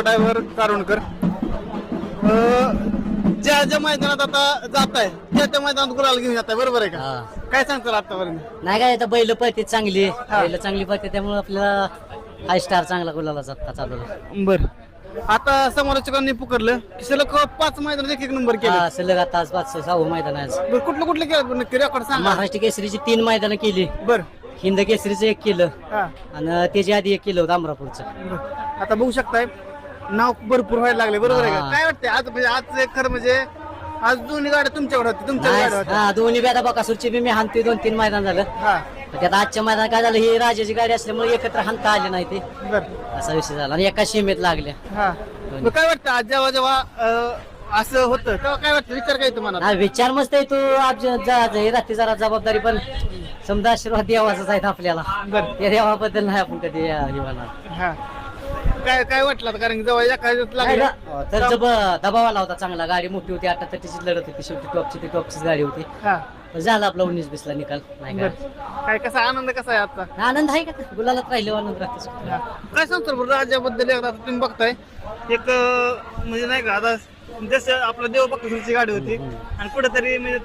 Driver कारुणकर. ज्या ज्या मैदानात आता जात आहे त्या त्या मैदानात गुलाल घेऊन जात आहे बरोबर आहे का? हा. काय सांगताल आतापर्यंत? नाही काय आता बैल पळते चांगली बैल चांगली पळते त्यामुळे आपल्याला फाय स्टार चांगला गुलाला जाता चालू बर. आता समालोचकांनी पुकारलं की सलग पाच मैदानात एक एक नंबर केले. हा सलग आता आज पाच सहा मैदान आहे आज. बरं कुठलं कुठलं केलं पण नक्की रेकॉर्ड सांगा. महाराष्ट्र केसरीची तीन मैदानं केली. बर. हिंद केसरीचं एक केलं. हा. आणि त्याच्या आधी एक केलं होतं अमरापूरचं. बरं. आता बघू शकताय नाव भरपूर व्हायला लागले बरोबर आहे का? हा. काय वाटतंय? आज म्हणजे आज एक खरं म्हणजे आज दोन्ही गाड्या तुमच्याकडे होत्या तुमच्या नाही, गाड्या होत्या. हा दोन्ही बी आता बकासूरची बी मी हाणतोय दोन तीन मैदान झालं. हा. पण त्यात आजच्या मैदान काय झालं ही राजाची गाडी असल्यामुळे एकत्र हाणता आले नाही ते. बर. असा विषय झाला. आणि एका सीमेत लागल्या. हा. मग काय वाटतं आज जेव्हा जेव्हा अं, असं होतं तेव्हा काय वाटतं? विचार काय तुम्हाला? हा विचार मस्त आहे तू. आज जा- जा- हे राहते जरा जबाबदारी पण समजा आशीर्वाद देवाचाच आहेत आपल्याला. बर. त्या देवाबद्दल नाही आपण कधी अं, हे होणार. हा. काय काय वाटलं? आता? कारण की जेव्हा एका ह्याच्यात नाही लागलं ना, तर जब दबाव आला होता चांगला गाडी मोठी होती. आता तटीची लढत होती. शेवटी टॉपची ती टॉपचीच गाडी होती. हा. पण झाला आपला उन्नीस बीसला निकाल. नाही बर. काय कसा आनंद कसा आहे आजचा आनंद आहे का? गुलालात राहिले आनंद राहते हा. काय सांगतो बरं राज्याबद्दल एकदा आता तुम्ही बघताय. एक अं, म्हणजे नाही का आता जसं आपलं देवभक्तची गाडी होती. आणि कुठेतरी म्हणजे